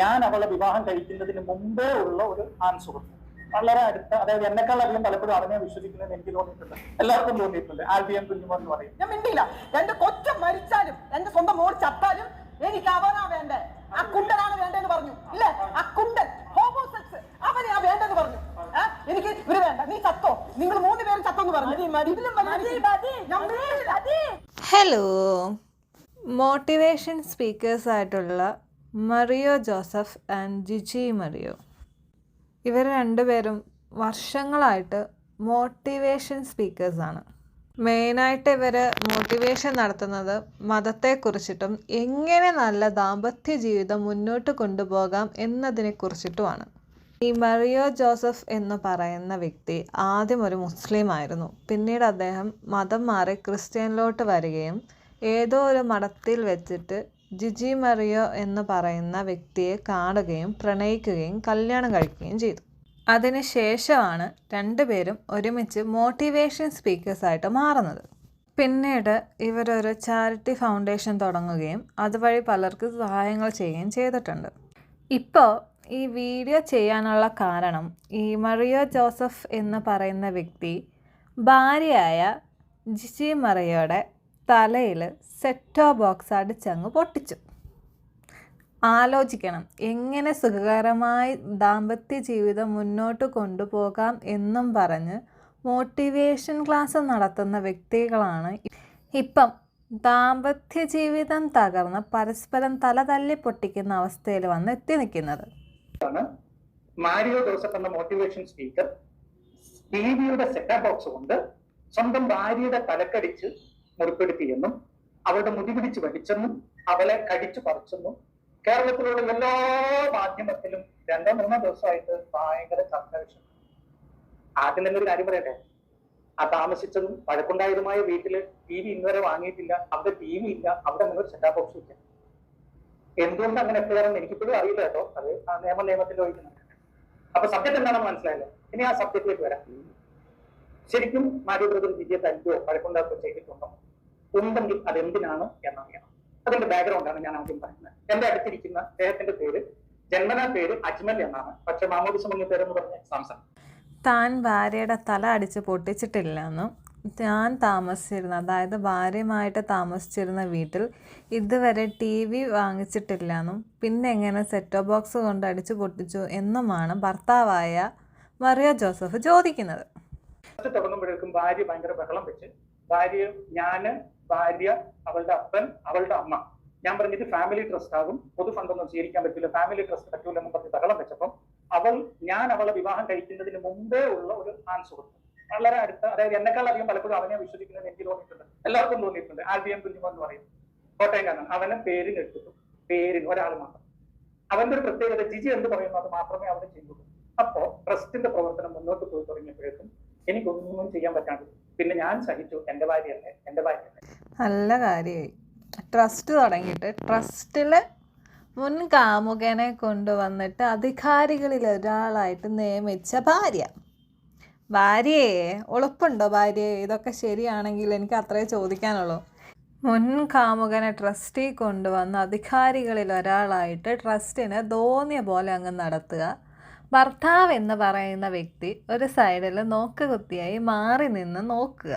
ഞാൻ അവളെ വിവാഹം കഴിക്കുന്നതിന് മുമ്പേ ഉള്ള ഒരു ആൺ സുഹൃത്ത് വളരെ അടുത്ത അതായത് എന്നെക്കാൾ അധികം പലപ്പോഴും അവനെ വിശ്വസിക്കുന്നത് എനിക്ക് തോന്നിയിട്ടുണ്ട്. എല്ലാവർക്കും തോന്നിയിട്ടുണ്ട്. ആൽബിയൻ കുഞ്ഞുമോ എന്ന് പറയും. ഞാൻ മിണ്ടില്ല എന്റെ കൊച്ചു മരിച്ചാലും എന്റെ സ്വന്തം മോൾ ചത്താലും എനിക്ക് അവനാ വേണ്ടേ? ആ കുണ്ടനാണ് വേണ്ടെന്ന് പറഞ്ഞു. ഇല്ലേ? ആ കുണ്ടൻ ഹോമോസെക്സ് അവനെയാ വേണ്ടെന്ന് പറഞ്ഞു. എനിക്ക് ഇവർ വേണ്ട. നീ ചത്തോ? നിങ്ങൾ മൂന്ന് പേരും ചത്തോന്ന് പറഞ്ഞു. ഹലോ മോട്ടിവേഷൻ സ്പീക്കേഴ്സ് ആയിട്ടുള്ള മറിയോ ജോസഫ് ആൻഡ് ജിജി മറിയോ. ഇവർ രണ്ടുപേരും വർഷങ്ങളായിട്ട് മോട്ടിവേഷൻ സ്പീക്കേഴ്സാണ് മെയിനായിട്ട് ഇവർ മോട്ടിവേഷൻ നടത്തുന്നത് മതത്തെക്കുറിച്ചിട്ടും എങ്ങനെ നല്ല ദാമ്പത്യ ജീവിതം മുന്നോട്ട് കൊണ്ടുപോകാം എന്നതിനെക്കുറിച്ചിട്ടുമാണ് ഈ മറിയോ ജോസഫ് എന്ന് പറയുന്ന വ്യക്തി ആദ്യം ഒരു മുസ്ലിം ആയിരുന്നു. പിന്നീട് അദ്ദേഹം മതം മാറി ക്രിസ്ത്യനിലോട്ട് വരികയും ഏതോ ഒരു മഠത്തിൽ വെച്ചിട്ട് ജിജി മറിയോ എന്ന് പറയുന്ന വ്യക്തിയെ കാണുകയും പ്രണയിക്കുകയും കല്യാണം കഴിക്കുകയും ചെയ്തു. അതിനുശേഷമാണ് രണ്ടുപേരും ഒരുമിച്ച് മോട്ടിവേഷൻ സ്പീക്കേഴ്സായിട്ട് മാറുന്നത്. പിന്നീട് ഇവരൊരു ചാരിറ്റി ഫൗണ്ടേഷൻ തുടങ്ങുകയും അതുവഴി പലർക്ക് സഹായങ്ങൾ ചെയ്യുകയും ചെയ്തിട്ടുണ്ട്. ഇപ്പോൾ ഈ വീഡിയോ ചെയ്യാനുള്ള കാരണം ഈ മറിയോ ജോസഫ് എന്ന് പറയുന്ന വ്യക്തി ഭാര്യയായ ജിജി മറിയോയുടെ തലയിൽ സെറ്റോ ബോക്സ് അടിച്ചങ്ങ് പൊട്ടിച്ചു. ആലോചിക്കണം എങ്ങനെ സുഖകരമായി ദാമ്പത്യ ജീവിതം മുന്നോട്ട് കൊണ്ടുപോകാം എന്നും പറഞ്ഞ് മോട്ടിവേഷൻ ക്ലാസ് നടത്തുന്ന വ്യക്തികളാണ് ഇപ്പം. ദാമ്പത്യ ജീവിതം തകർന്ന് പരസ്പരം തല തല്ലി പൊട്ടിക്കുന്ന അവസ്ഥയിൽ വന്ന് എത്തി നിൽക്കുന്നത്. എന്ന സ്പീക്കർ ബോക്സ് കൊണ്ട് സ്വന്തം ഭാര്യയുടെ തലക്കടിച്ച് മുറിപ്പെടുത്തിയെന്നും അവളുടെ മുടി പിടിച്ച് വലിച്ചെന്നും അവളെ കടിച്ചു പറിച്ചെന്നും കേരളത്തിലുള്ള എല്ലാ മാധ്യമത്തിലും രണ്ടോ മൂന്നോ ദിവസമായിട്ട് ഭയങ്കര ചർച്ച വിഷയം ആദ്യം തന്നെ ഒരു കാര്യം പറയട്ടെ. ആ താമസിച്ചതും വഴക്കുണ്ടായതുമായ വീട്ടിൽ ടി വി ഇന്നുവരെ വാങ്ങിയിട്ടില്ല അവിടെ ടി വി ഇല്ല അവിടെ നിങ്ങൾ സെറ്റാ ബോക്സ് ഇല്ല. എന്തുകൊണ്ട് അങ്ങനെ എത്തുകയാണെന്ന് എനിക്കിപ്പോഴും അറിയില്ല കേട്ടോ. അത് ആ നിയമ നിയമത്തിൽ ചോദിക്കുന്നുണ്ട് അപ്പൊ സബ്ജക്ട് എന്താണെന്ന് മനസ്സിലായല്ലോ? ഇനി ആ സബ്ജക്റ്റിലേക്ക് വരാം. ശരിക്കും മാരി വിജയ തല്ലുകയോ വഴക്കുണ്ടാക്കുകയോ ചെയ്തിട്ടുണ്ടോ? ഉണ്ടെങ്കിൽ അതെന്തിനാണ് എന്നറിയണം. അതിന്റെ ബാക്ക്ഗ്രൗണ്ടാണ് ഞാൻ ആദ്യം പറയുന്നത്. എന്റെ അടുത്തിരിക്കുന്ന അദ്ദേഹത്തിന്റെ പേര് ജന്മനാ പേര് അജ്മൽ എന്നാണ്. പക്ഷെ മാമോദിസം മുന്നിൽ പേരെന്ന് പറഞ്ഞ സാംസൺ. താൻ ഭാര്യയുടെ തല അടിച്ച് പൊട്ടിച്ചിട്ടില്ലെന്നും ഞാൻ താമസിച്ചിരുന്ന അതായത് ഭാര്യയുമായിട്ട് താമസിച്ചിരുന്ന വീട്ടിൽ ഇതുവരെ ടി വി വാങ്ങിച്ചിട്ടില്ലെന്നും പിന്നെ എങ്ങനെ സെറ്റോ ബോക്സ് കൊണ്ട് അടിച്ചു പൊട്ടിച്ചു എന്നുമാണ് ഭർത്താവായ മറിയ ജോസഫ് ചോദിക്കുന്നത്. തുടങ്ങുമ്പോഴേക്കും ഭാര്യ ഭയങ്കര ബഹളം വെച്ച് ഭാര്യ ഞാൻ ഭാര്യ അവളുടെ അപ്പൻ അവളുടെ അമ്മ. ഞാൻ പറഞ്ഞിട്ട് ഫാമിലി ട്രസ്റ്റ് ആകും. പൊതു ഫണ്ടൊന്നും സ്വീകരിക്കാൻ പറ്റില്ല ഫാമിലി ട്രസ്റ്റ് പറ്റൂല എന്ന് പറഞ്ഞ് തകളം വെച്ചപ്പം അവൾ ഞാൻ അവളെ വിവാഹം കഴിക്കുന്നതിന് മുമ്പേ ഉള്ള ഒരു ആൺ സുഹൃത്ത് വളരെ അടുത്ത അതായത് എന്നെക്കാൾ അധികം പലപ്പോഴും അവനെ വിശ്വസിക്കുന്നത് എനിക്ക് തോന്നിയിട്ടുണ്ട്. എല്ലാവർക്കും തോന്നിയിട്ടുണ്ട്. ആൽബിയൻ കുഞ്ഞുമോ എന്ന് പറയും. കോട്ടയംകാരൻ അവനെ പേരിന് എടുത്തിട്ടു. പേരിന് ഒരാൾ മാത്രം. അവന്റെ ഒരു പ്രത്യേകത ജിജി എന്ത് പറയുന്നു അത് മാത്രമേ അവന് ചെയ്യുള്ളൂ അപ്പോ ട്രസ്റ്റിന്റെ പ്രവർത്തനം മുന്നോട്ട് പോയി തുടങ്ങിയപ്പോഴേക്കും എനിക്കൊന്നും ചെയ്യാൻ പറ്റാണ്ട് പിന്നെ ഞാൻ സഹിച്ചു എന്റെ ഭാര്യയല്ലേ എന്റെ ഭാര്യയല്ലേ. നല്ല കാര്യമായി. ട്രസ്റ്റ് തുടങ്ങിയിട്ട് ട്രസ്റ്റിൽ മുൻ കാമുകനെ കൊണ്ടുവന്നിട്ട് അധികാരികളിൽ ഒരാളായിട്ട് നിയമിച്ച ഭാര്യ. ഭാര്യയെ ഉളുപ്പുണ്ടോ ഭാര്യയെ? ഇതൊക്കെ ശരിയാണെങ്കിൽ എനിക്ക് അത്രേ ചോദിക്കാനുള്ളൂ. മുൻ കാമുകനെ ട്രസ്റ്റി കൊണ്ടുവന്ന് അധികാരികളിൽ ഒരാളായിട്ട് ട്രസ്റ്റിനെ തോന്നിയ പോലെ അങ്ങ് നടത്തുക. ഭർത്താവ് എന്ന് പറയുന്ന വ്യക്തി ഒരു സൈഡിൽ നോക്ക് കുത്തിയായി മാറി നിന്ന് നോക്കുക.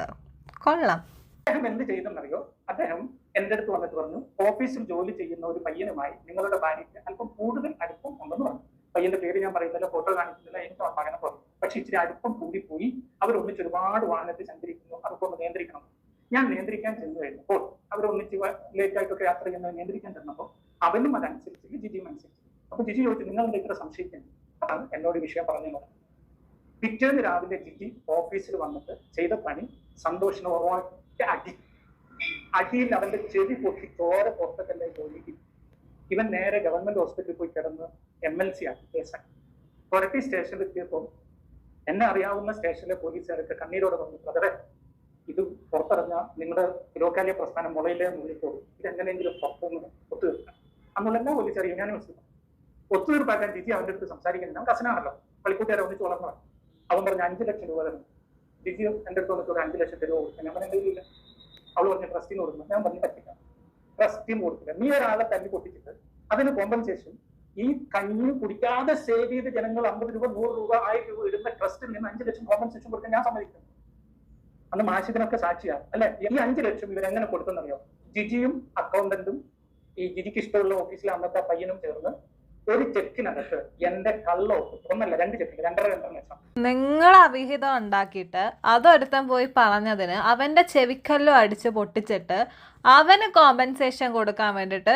കൊള്ളാം. അദ്ദേഹം എന്ത് ചെയ്തെന്നറിയോ അദ്ദേഹം എന്റെ അടുത്ത് വന്നിട്ട് പറഞ്ഞു ഓഫീസിൽ ജോലി ചെയ്യുന്ന ഒരു പയ്യനുമായി നിങ്ങളുടെ ഭാര്യയ്ക്ക് അല്പം കൂടുതൽ അടുപ്പം ഉണ്ടെന്ന് പറഞ്ഞു. പയ്യന്റെ പേര് ഞാൻ പറയുന്നില്ല ഫോട്ടോ കാണിക്കുന്നില്ല എനിക്ക് അങ്ങനെ പറഞ്ഞു. പക്ഷെ ഇച്ചിരി അടുപ്പം കൂടിപ്പോയി. അവർ ഒന്നിച്ച് ഒരുപാട് വാഹനത്തിൽ സഞ്ചരിക്കുന്നു അതൊക്കെ ഒന്ന് നിയന്ത്രിക്കണം. ഞാൻ നിയന്ത്രിക്കാൻ ചെന്നു കഴിഞ്ഞപ്പോൾ അവർ ഒന്നിച്ച് ലേറ്റ് ആയിട്ടൊക്കെ യാത്ര ചെയ്യുന്നത് നിയന്ത്രിക്കാൻ ചെന്നപ്പോൾ അവനും അതനുസരിച്ച് ജിജിയും അനുസരിച്ച്. അപ്പൊ ജിജി ചോദിച്ചു നിങ്ങൾ ഇത്ര സംശയിക്കുന്നു എന്നോട് വിഷയം പറഞ്ഞു പറഞ്ഞു പിറ്റേന്ന് രാവിലെ ജിജി ഓഫീസിൽ വന്നിട്ട് ചെയ്ത പണി സന്തോഷിന് ഒറ്റ അടി അടിയിൽ അവന്റെ ചെവി പൊട്ടി ചോര പുറത്തൊക്കെ ജോലിക്ക് ഇവൻ നേരെ ഗവൺമെന്റ് ഹോസ്പിറ്റലിൽ പോയി കിടന്ന് എം എൽ സി ആക്കി. കേസാക്കി. കൊരട്ടി സ്റ്റേഷനിൽ എത്തിയപ്പോൾ എന്നെ അറിയാവുന്ന സ്റ്റേഷനിലെ പോലീസുകാരൊക്കെ കണ്ണീരോടെ പറഞ്ഞു ബ്രദറെ ഇത് പുറത്തിറങ്ങാ. നിങ്ങളുടെ ലോക്കാലിയ പ്രസ്ഥാനം മുളയിലെ ഇത് ഇതെങ്ങനെയെങ്കിലും പുറത്തുനിന്ന് ഒത്തുതീർക്കാം. അന്നുള്ള എല്ലാ ഞാൻ മനസ്സിലാക്കും ഒത്തുതീർപ്പാക്കാൻ ജിജി അവന്റെ അടുത്ത് സംസാരിക്കുന്നത്. നമുക്ക് അസനാണല്ലോ. പള്ളിക്കൂട്ടുകാരെ ഒന്നിച്ച് വളർന്നതാണ് അവൻ പറഞ്ഞ അഞ്ചു ലക്ഷം രൂപ തരണം ജിജി എന്റെ അടുത്ത് വന്നിട്ട് ഒരു അഞ്ചു ലക്ഷം രൂപ കൊടുക്കാൻ ഞാൻ പറഞ്ഞ ഇല്ല അവൾ പറഞ്ഞ ട്രസ്റ്റിന് കൊടുക്കണം. ഞാൻ പറഞ്ഞു പറ്റില്ല. ട്രസ്റ്റിന് കൊടുക്കില്ല നീ ഒരാളെ തല്ലി പൊട്ടിച്ചിട്ട് അതിന് കോമ്പൻസേഷൻ ഈ കഞ്ഞി കുടിക്കാതെ സേവ് ചെയ്ത് ജനങ്ങൾ അമ്പത് രൂപ നൂറ് രൂപ ആയിരം രൂപ ഇടുന്ന ട്രസ്റ്റിൽ നിന്ന് അഞ്ച് ലക്ഷം കോമ്പൻസേഷൻ കൊടുക്കാൻ ഞാൻ സമ്മതിക്കുന്നു അന്ന് മാഷിദിനൊക്കെ സാക്ഷിയാണ് അല്ലെ? ഈ അഞ്ച് ലക്ഷം ഇവരെങ്ങനെ കൊടുത്തെന്നറിയോ? ജിജിയും അക്കൗണ്ടന്റും ഈ ജിജിക്ക് ഇഷ്ടമുള്ള ഓഫീസിലെ അന്നത്തെ പയ്യനും ചേർന്ന് ഒരു ചെക്കിനകത്ത് എന്റെ കള്ളോ ഒന്നല്ല രണ്ട് ചെക്കിന് രണ്ടര രണ്ടര ലക്ഷം നിങ്ങൾ അവിഹിതം ഉണ്ടാക്കിയിട്ട് അതൊരുത്തൻ പോയി പറഞ്ഞതിന് അവന്റെ ചെവിക്കല്ലോ അടിച്ച് പൊട്ടിച്ചിട്ട് അവന് കോമ്പൻസേഷൻ കൊടുക്കാൻ വേണ്ടിയിട്ട്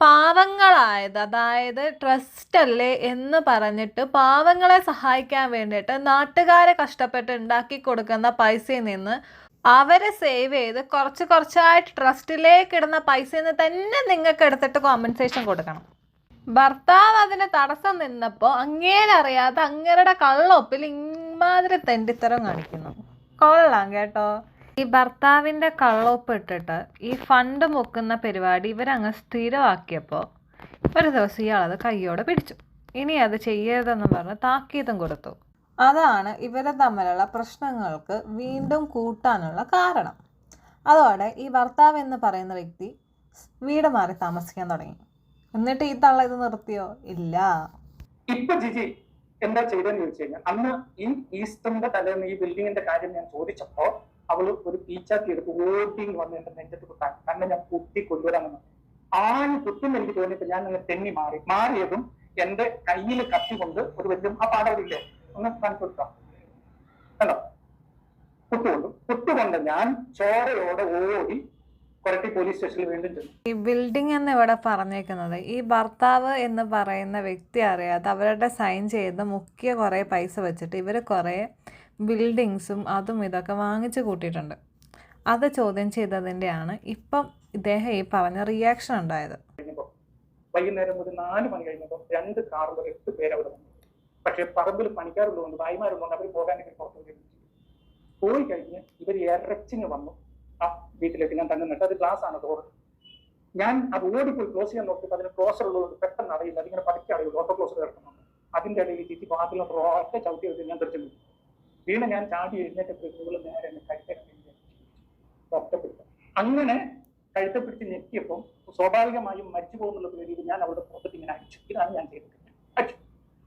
പാവങ്ങളായത് അതായത് ട്രസ്റ്റ് അല്ലേ എന്ന് പറഞ്ഞിട്ട് പാവങ്ങളെ സഹായിക്കാൻ വേണ്ടിയിട്ട് നാട്ടുകാരെ കഷ്ടപ്പെട്ട് ഉണ്ടാക്കി കൊടുക്കുന്ന പൈസയിൽ നിന്ന് അവരെ സേവ് ചെയ്ത് കുറച്ച് കുറച്ചായിട്ട് ട്രസ്റ്റിലേക്ക് ഇടുന്ന പൈസയിൽ നിന്ന് തന്നെ നിങ്ങൾക്ക് എടുത്തിട്ട് കോമ്പൻസേഷൻ കൊടുക്കണം. ഭർത്താവ് അതിന് തടസ്സം നിന്നപ്പോൾ അങ്ങേരറിയാതെ അങ്ങേരുടെ കള്ളൊപ്പിൽ ഇമാതിരി തെണ്ടിത്തരം കാണിക്കുന്നു. കൊള്ളാം കേട്ടോ. ഈ ഭർത്താവിന്റെ കള്ളൊപ്പ് ഇട്ടിട്ട് ഈ ഫണ്ട് മുക്കുന്ന പരിപാടി ഇവരങ്ങ് സ്ഥിരമാക്കിയപ്പോൾ ഒരു ദിവസം ഇയാളത് കയ്യോടെ പിടിച്ചു. ഇനി അത് ചെയ്യരുതെന്ന് പറഞ്ഞ് താക്കീതും കൊടുത്തു. അതാണ് ഇവരെ തമ്മിലുള്ള പ്രശ്നങ്ങൾക്ക് വീണ്ടും കൂട്ടാനുള്ള കാരണം. അതോടെ ഈ ഭർത്താവ് എന്ന് പറയുന്ന വ്യക്തി വീട് മാറി താമസിക്കാൻ തുടങ്ങി. എന്നിട്ട് ഈ തള്ള ഇത് നിർത്തിയോ? ഇല്ല. ഇപ്പൊ ജിജി എന്താ ചെയ്തെന്ന് ചോദിച്ചു കഴിഞ്ഞാൽ അന്ന് ഈ ഈസ്റ്ററിന്റെ തലേന്ന് ഈ ബിൽഡിങ്ങിന്റെ കാര്യം ഞാൻ ചോദിച്ചപ്പോ അവൾ ഒരു പീച്ചാത്തി എടുത്ത് ഓടി വന്ന് എന്റെ നെഞ്ചത്ത് കുത്താൻ കണ്ണ് ഞാൻ കുത്തി കൊണ്ടുവരാമെന്ന് ആന് കുത്തും എനിക്ക് തോന്നിയപ്പോ ഞാൻ അങ്ങനെ തെന്നി മാറി. മാറിയതും എന്റെ കയ്യിൽ കത്തി കൊണ്ട് ഒരു വലിയ ആ പാടവില്ലേ ഒന്ന് കാണിച്ചു കൊടുക്കാം കണ്ടോ? കുത്തുകൊണ്ടു. കുത്തുകൊണ്ട് ഞാൻ ചോരയോടെ ഓടി പോലീസ് സ്റ്റേഷനിൽ വീണ്ടും ചെന്നു. ഈ ബിൽഡിംഗ് എന്ന് ഇവിടെ പറഞ്ഞേക്കുന്നത് ഈ ഭർത്താവ് എന്ന് പറയുന്ന വ്യക്തി അറിയാതെ അവരുടെ സൈൻ ചെയ്ത് മുഖ്യ കുറേ പൈസ വെച്ചിട്ട് ഇവർ കുറേ ബിൽഡിങ്സും അതും ഇതൊക്കെ വാങ്ങിച്ചു കൂട്ടിയിട്ടുണ്ട്. അത് ചോദ്യം ചെയ്തതിന്റെയാണ് ഇപ്പം ഇദ്ദേഹം ഈ പറഞ്ഞ റിയാക്ഷൻ ഉണ്ടായത്. വൈകുന്നേരം ഒരു നാല് മണി കഴിഞ്ഞപ്പോൾ രണ്ട് കാറിൽ എട്ട് പേര് അവിടെ വന്നു. പക്ഷെ പറമ്പിൽ പണിക്കാറുള്ളതുകൊണ്ട് ഭായിമാരുള്ളതുകൊണ്ട് അവർ പോകാനൊക്കെ പുറത്തു പോയി പോയി കഴിഞ്ഞ് ഇവർ ഇറച്ചിങ് വന്നു. ആ വീട്ടിലേക്ക് ഞാൻ തങ്ങുന്നുണ്ട് അത് ഗ്ലാസ് ആണ് ഡോർ ഞാൻ അത് ഓടിപ്പോയി ക്ലോസ് ചെയ്യാൻ നോക്കിയപ്പോൾ അതിന് ക്ലോസർ ഉള്ളതുകൊണ്ട് പെട്ടെന്ന് അറിയില്ല. അതിങ്ങനെ പതുക്കെ അറിയുള്ളൂ. ഓട്ടോ ക്ലോസർ കിടക്കണം അതിന്റെ ഇടയിൽ ചേച്ചി വാതിൽ ഒറ്റ ചവിട്ടി വെച്ച് ഞാൻ തെറിച്ചു വീണു. വീണ് ഞാൻ ചാടി എഴുന്നേറ്റപ്പോൾ ഇവൾ നേരെ എന്നെ കഴുത്തെ ഒറ്റപ്പെട്ടു അങ്ങനെ കഴുത്തെ പിടിച്ച് ഞെക്കിയപ്പോൾ സ്വാഭാവികമായും മരിച്ചു പോകുന്നുള്ള പേരിൽ ഞാൻ അവളുടെ പുറത്തിട്ട് ഇങ്ങനെ അടിച്ചു. ഇതാണ് ഞാൻ ചെയ്തത്. അടിച്ചു.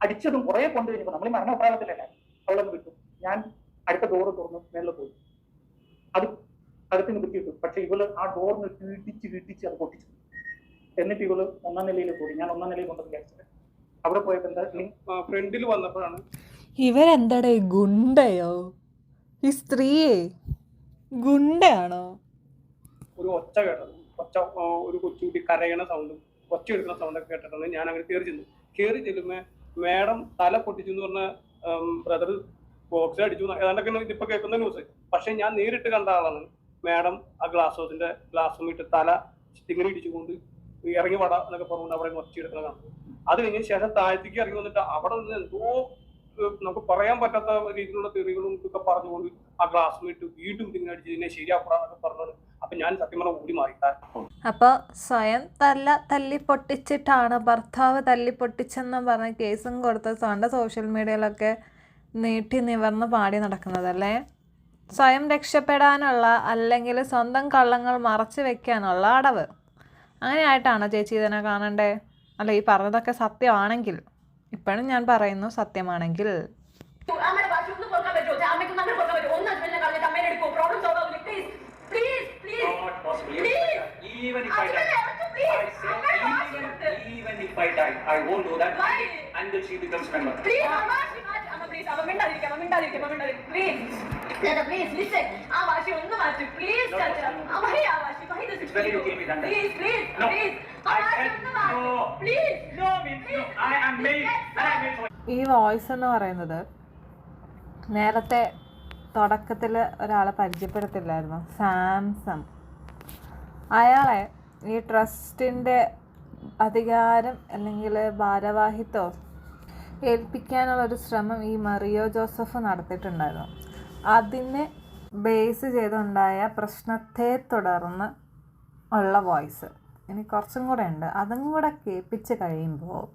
അടിച്ചതും കുറെ കൊണ്ടു കഴിഞ്ഞപ്പോൾ നമ്മൾ ഈ മരണപ്രാളത്തിലല്ലേ അവളൊന്ന് വിട്ടു. ഞാൻ അടുത്ത ഡോറ് തുറന്ന് മേളിൽ പോയി. അത് അകത്തിന് കുത്തിയിട്ടു പക്ഷെ ഇവൾ ആ ഡോറിന് ഇടിച്ച് ഇടിച്ച് അത് പൊട്ടിച്ചു. എന്നിട്ട് ഇവൾ ഒന്നാം നിലയിൽ കൂടി ഞാൻ ഒന്നാം നിലയിൽ കൊണ്ടു വിചാരിച്ചത് അവിടെ പോയപ്പോ എന്താ? ഫ്രണ്ടിൽ വന്നപ്പോഴാണ് ഇവരെന്താടേ ഗുണ്ടയോ? ഈ സ്ത്രീയെ? ഗുണ്ടയാണോ? ഒരു ഒച്ച കേട്ടത്. ഒച്ച ഒരു കൊച്ചുകുട്ടി കരയണ സൗണ്ടും ഒച്ച എടുക്കുന്ന സൗണ്ടൊക്കെ കേട്ടിട്ടാണ് ഞാൻ അങ്ങനെ കയറി ചെന്നു കയറി ചെല്ലുമ്പോ മേഡം തല പൊട്ടിച്ചു എന്ന് പറഞ്ഞ ബ്രദർ ബോക്സ് അടിച്ചു. ഏതാണ്ടൊക്കെ ഇപ്പൊ കേൾക്കുന്ന ന്യൂസ് പക്ഷെ ഞാൻ നേരിട്ട് കണ്ട ആളാണ്. മാഡം ആ ഗ്ലാസ് ഹൗസിന്റെ ഗ്ലാസ് ഇട്ട് തല ഇങ്ങനെ ഇടിച്ചുകൊണ്ട് ഇറങ്ങി വട എന്നൊക്കെ പറഞ്ഞുകൊണ്ട് അവിടെ ഒച്ച എടുക്കുന്നതാണ് അത് കഴിഞ്ഞ ശേഷം താഴത്തേക്ക് ഇറങ്ങി വന്നിട്ട് അവിടെ നിന്ന് എന്തോ നമുക്ക് പറയാൻ പറ്റാത്ത രീതിയിലുള്ള തെറികളും ഒക്കെ പറഞ്ഞുകൊണ്ട് ആ ഇട്ട് വീണ്ടും ഇങ്ങനെ അടിച്ച് ഇതിനെ ശരിയാക്കണമെന്നൊക്കെ പറഞ്ഞത് അപ്പൊ ഞാൻ സത്യം പറഞ്ഞ ഓടി മാറി. അപ്പൊ സ്വയം തല്ല തല്ലി പൊട്ടിച്ചിട്ടാണ് ഭർത്താവ് തല്ലി പൊട്ടിച്ചെന്ന് പറഞ്ഞ കേസും കൊടുത്ത സോഷ്യൽ മീഡിയയിലൊക്കെ നീട്ടി നിവർന്ന് പാടി നടക്കുന്നതല്ലേ? സ്വയം രക്ഷപ്പെടാനുള്ള അല്ലെങ്കിൽ സ്വന്തം കള്ളങ്ങൾ മറച്ചു വെക്കാനുള്ള അടവ്. അങ്ങനെയായിട്ടാണോ ചേച്ചി ഇതിനെ കാണണ്ടേ? അല്ല ഈ പറഞ്ഞതൊക്കെ സത്യമാണെങ്കിൽ. ഇപ്പോഴും ഞാൻ പറയുന്നു സത്യമാണെങ്കിൽ. Please. Even if I die, to please. I say I'm not even, asking even if I die, I won't do that. Why? until she becomes member. Please അമ്മ അമ്മ പ്ലീസ് അമ്മ മിണ്ടാതിരിക്കാം അമ്മ മിണ്ടാതിരിക്കാം അമ്മ മിണ്ടാതിരിക്കാം. പ്ലീസ് ചേട്ടാ പ്ലീസ് ലിസൺ ആ വാശി ഒന്ന് മാറ്റി. പ്ലീസ്. ആ. പ്ലീസ് പ്ലീസ് പ്ലീസ് ഈ വോയിസ് എന്ന് പറയുന്നത് നേരത്തെ തുടക്കത്തിൽ ഒരാളെ പരിചയപ്പെടുത്തില്ലായിരുന്നു. സാംസങ് അയാളെ ഈ ട്രസ്റ്റിന്റെ അധികാരം അല്ലെങ്കിൽ ഭാരവാഹിത്വം ഏൽപ്പിക്കാനുള്ളൊരു ശ്രമം ഈ മറിയോ ജോസഫ് നടത്തിയിട്ടുണ്ടായിരുന്നു. അതിനെ ബേസ് ചെയ്തുണ്ടായ പ്രശ്നത്തെ തുടർന്ന് ഉള്ള വോയിസ് ഇനി കുറച്ചും കൂടെ ഉണ്ട് അതും കൂടെ കേൾപ്പിച്ച് കഴിയുമ്പോൾ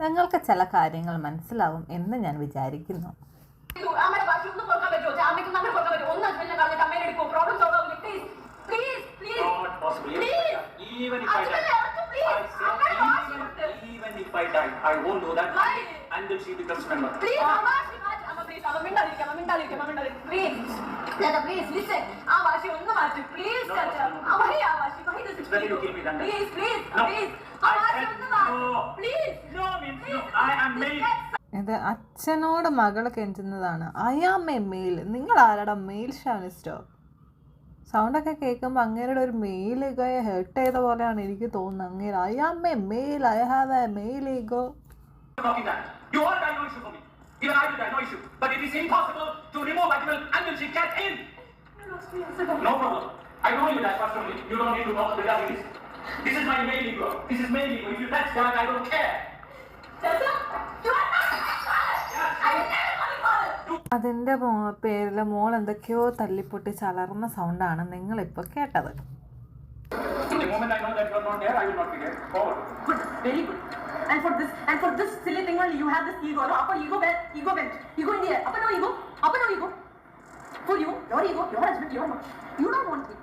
നിങ്ങൾക്ക് ചില കാര്യങ്ങൾ മനസ്സിലാവും എന്ന് ഞാൻ വിചാരിക്കുന്നു. Please. Even if I die, I please. Won't do that Why? until she becomes member. Please, Mama. അമ്മ, മിണ്ടാതിരിക്കാം, അമ്മ മിണ്ടാതിരിക്കാം, അമ്മ മിണ്ടാതിരിക്കാം. പ്ലീസ് ചേട്ടാ. ആ വാശി ഒന്ന് മാറ്റി. പ്ലീസ് ചേട്ടാ. ആ, വാശി? Please. ആ വാശി ഒന്ന് മാറ്റ്. Please no no I am ഇത് അച്ഛനോട് മകൾ കെഞ്ചുന്നതാണ് അയാം എ മെയിൽ നിങ്ങൾ ആരാടാ? മെയിൽ ഷാനിസ്റ്റോ സൗണ്ടൊക്കെ കേൾക്കുമ്പോൾ അങ്ങേരുടെ ഒരു മെയിൽ ഈഗോയെ ഹേർട്ട് ചെയ്ത പോലെയാണ് എനിക്ക് തോന്നുന്നത്. അങ്ങേര് I am a male I have a male ego Even I do that, no issue. But it is impossible to remove Ajmal until she gets in. No problem. I know you that personally. You don't need to talk regarding this. This is my main ego. This is main ego. If you touch that, I don't care. അതിന്റെ മോ പേരിൽ മോൾ എന്തൊക്കെയോ തല്ലിപ്പൊട്ടി ചലർന്ന സൗണ്ടാണ് നിങ്ങളിപ്പോൾ കേട്ടത് very moment And for this, and for this silly thing only, you have this ego. No, upper ego bent, ego bent, ego in the air. Upper no ego, upper no ego. For you, your ego, your husband, your mom. You don't want me.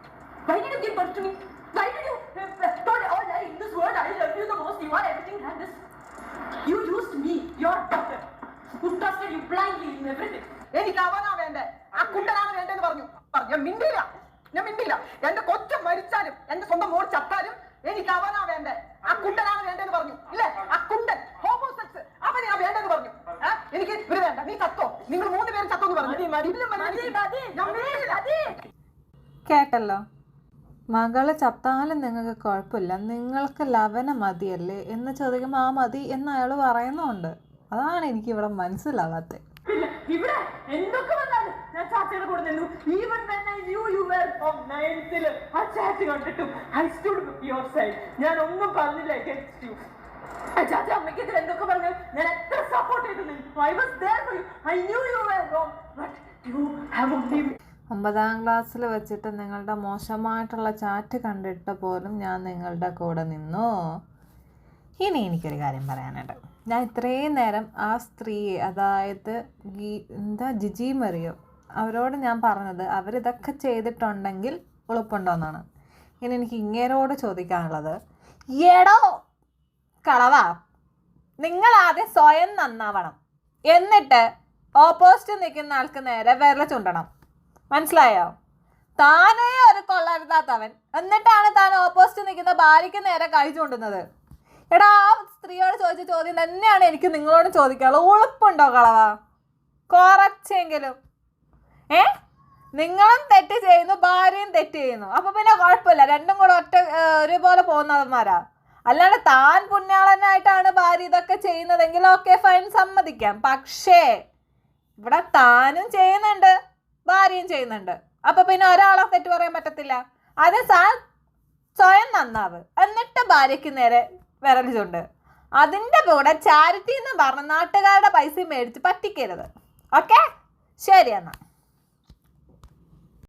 Why did you give birth to me? Why did you uh, uh, told all that in this world? I love you the most. You are everything like this. You used me, your daughter, who trusted you blindly in everything. എനിക്ക് അവനാ വേണ്ടേ ആ കുട്ടനാണ് വേണ്ടെന്ന് പറഞ്ഞു പറഞ്ഞു ഞാൻ മിണ്ടില്ല ഞാൻ മിണ്ടില്ല എന്റെ കൊച്ചു മരിച്ചാലും എന്റെ സ്വന്തം മോൾ ചത്താലും എനിക്ക് അവനാ വേണ്ടേ? ആ കുണ്ടനാണ് വേണ്ടെന്ന് പറഞ്ഞു. ഇല്ലേ? ആ കുണ്ടൻ ഹോമോസെക്സ് അവനെയാ വേണ്ടെന്ന് പറഞ്ഞു. എനിക്ക് ഇവർ വേണ്ട. നീ ചത്തോ? നിങ്ങൾ മൂന്ന് പേരും ചത്തോ എന്ന് പറഞ്ഞു. കേട്ടല്ലോ? മകൾ ചത്താലും നിങ്ങൾക്ക് കുഴപ്പമില്ല. നിങ്ങൾക്ക് ലവന മതിയല്ലേ എന്ന് ചോദിക്കുമ്പോൾ ആ മതി എന്ന് അയാൾ പറയുന്നുണ്ട്. അതാണ് എനിക്ക് ഇവിടെ മനസ്സിലാവാത്തത് പിന്നെ ഇവിടെ എന്തൊക്കെ വന്നാലും കൂടെ നിന്നു. Even when I knew you were on നയൻത്തിൽ ആ ചാറ്റ് കണ്ടിട്ടും ഐ സ്റ്റുഡ് യുവർ സൈഡ് ഞാൻ ഒന്നും പറഞ്ഞില്ല അഗേൻസ്റ്റ് യു ചാച്ച അമ്മയ്ക്കെതിരെ എന്തൊക്കെ പറഞ്ഞു? ഞാൻ എത്ര സപ്പോർട്ട് ചെയ്തു I was there for you I knew you were wrong but you have only ഒമ്പതാം ക്ലാസ്സിൽ വെച്ചിട്ട് നിങ്ങളുടെ മോശമായിട്ടുള്ള ചാറ്റ് കണ്ടിട്ട് പോലും ഞാൻ നിങ്ങളുടെ കൂടെ നിന്നു. ഇനി എനിക്കൊരു കാര്യം പറയാനുണ്ട്. ഞാൻ ഇത്രയും നേരം ആ സ്ത്രീയെ അതായത് ഗീ എന്താ ജിജി മറിയോ? അവരോട് ഞാൻ പറഞ്ഞത് അവരിതൊക്കെ ചെയ്തിട്ടുണ്ടെങ്കിൽ എളുപ്പമുണ്ടോയെന്നാണ് ഇനി എനിക്ക് ഇങ്ങേരോട് ചോദിക്കാനുള്ളത്. എടോ കളവാ. നിങ്ങൾ ആദ്യം സ്വയം നന്നാവണം. എന്നിട്ട് ഓപ്പോസിറ്റ് നിൽക്കുന്ന ആൾക്ക് നേരെ വിരല ചൂണ്ടണം. മനസ്സിലായോ? താനേ ഒരു കൊള്ളരുതാത്തവൻ. എന്നിട്ടാണ് താൻ ഓപ്പോസിറ്റ് നിൽക്കുന്ന ഭാര്യയ്ക്ക് നേരെ കൈ ചൂണ്ടുന്നത്. എടാ ആ സ്ത്രീയോട് ചോദിച്ച ചോദ്യം തന്നെയാണ് എനിക്ക് നിങ്ങളോട് ചോദിക്കാനുള്ളത്. ഉളുപ്പുണ്ടോ കളവാ? കുറച്ചെങ്കിലും. ഏ? നിങ്ങളും തെറ്റ് ചെയ്യുന്നു ഭാര്യയും തെറ്റ് ചെയ്യുന്നു. അപ്പൊ പിന്നെ കുഴപ്പമില്ല. രണ്ടും കൂടെ ഒറ്റ ഒരുപോലെ പോകുന്നവന്മാരാ. അല്ലാണ്ട് താൻ പുണ്യാളനായിട്ടാണ് ഭാര്യ ഇതൊക്കെ ചെയ്യുന്നതെങ്കിൽ ഓക്കെ ഫൈൻ സമ്മതിക്കാം. പക്ഷേ ഇവിടെ താനും ചെയ്യുന്നുണ്ട് ഭാര്യയും ചെയ്യുന്നുണ്ട്. അപ്പൊ പിന്നെ ഒരാളെ തെറ്റ് പറയാൻ പറ്റത്തില്ല. അത് താൻ സ്വയം നന്നാവ്. എന്നിട്ട് ഭാര്യയ്ക്ക് നേരെ വിരൽ ചുണ്ട്. അതിന്റെ കൂടെ ചാരിറ്റി എന്ന് പറഞ്ഞ് നാട്ടുകാരുടെ പൈസ മേടിച്ച് പറ്റിക്കരുത്. ഓക്കെ ശരി എന്നാ.